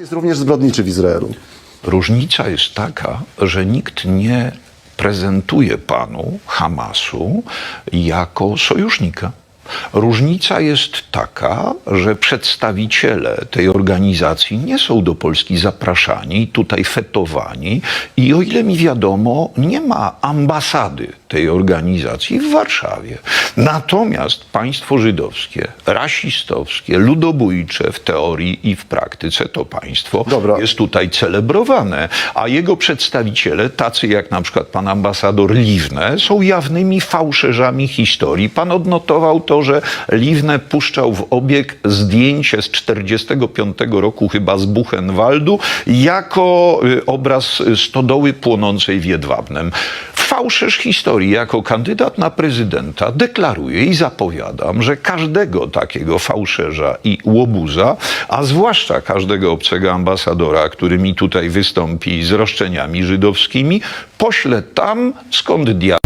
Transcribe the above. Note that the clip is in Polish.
jest również zbrodniczy w Izraelu. Różnica jest taka, że nikt nie prezentuje panu Hamasu jako sojusznika. Różnica jest taka, że przedstawiciele tej organizacji nie są do Polski zapraszani, tutaj fetowani i o ile mi wiadomo, nie ma ambasady tej organizacji w Warszawie. Natomiast państwo żydowskie, rasistowskie, ludobójcze w teorii i w praktyce to państwo Dobra. jest tutaj celebrowane, a jego przedstawiciele, tacy jak na przykład pan ambasador Liwne, są jawnymi fałszerzami historii. Pan odnotował to, że Liwne puszczał w obieg zdjęcie z 45 roku chyba z Buchenwaldu jako y, obraz stodoły płonącej w Jedwabnem. Fałszerz historii jako kandydat na prezydenta deklaruję i zapowiadam, że każdego takiego fałszerza i łobuza, a zwłaszcza każdego obcego ambasadora, który mi tutaj wystąpi z roszczeniami żydowskimi, poślę tam, skąd diabeł